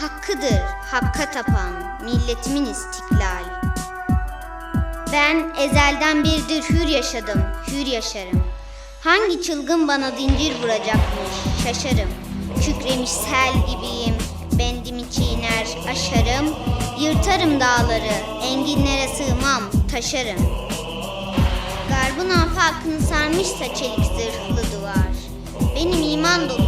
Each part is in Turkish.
Hakkıdır, hakka tapan, milletimin istiklal. Ben ezelden beridir hür yaşadım, hür yaşarım. Hangi çılgın bana zincir vuracakmış, şaşarım. Kükremiş sel gibiyim, bendimi çiğner, aşarım. Yırtarım dağları, enginlere sığmam, taşarım. Garbın afakını sarmışsa çelik zırhlı duvar. Benim iman dolu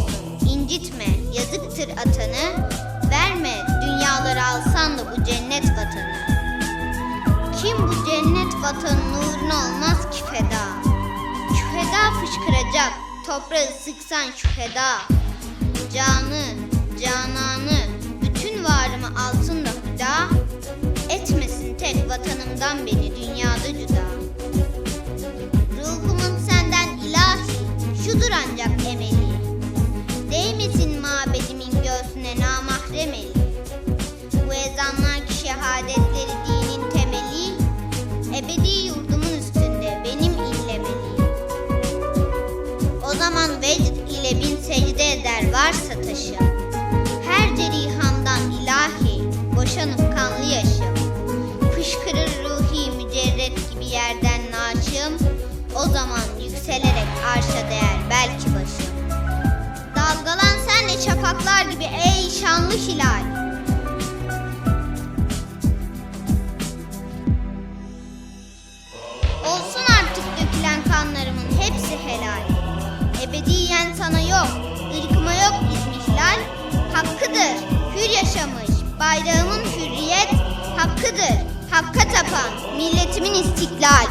incitme, yazıktır atanı. Verme, dünyaları alsan da bu cennet vatanı. Kim bu cennet vatanın uğruna olmaz ki feda? Şu feda fışkıracak, toprağı sıksan şu feda. Canı, cananı, bütün varımı altında hüda. Etmesin tek vatanımdan beni Değmesin mabedimin göğsüne namahrem eli. Bu ezanlar ki şehadetleri dinin temeli. Ebedi yurdumun üstünde benim illemeli. O zaman vecd ile bin secde eder varsa taşım. Her cerihamdan ilahi boşanıp kanlı yaşım. Fışkırır ruhi mücerret gibi yerden naşım. O zaman yükselerek arşa değer belki başım. Dalgalan sen de şafaklar gibi ey şanlı hilal. Olsun artık dökülen kanlarımın hepsi helal. Ebediyen sana yok, ırkıma yok izmihlal. Hakkıdır, hür yaşamış, bayrağımın hürriyet. Hakkıdır, hakka tapan, milletimin istiklal.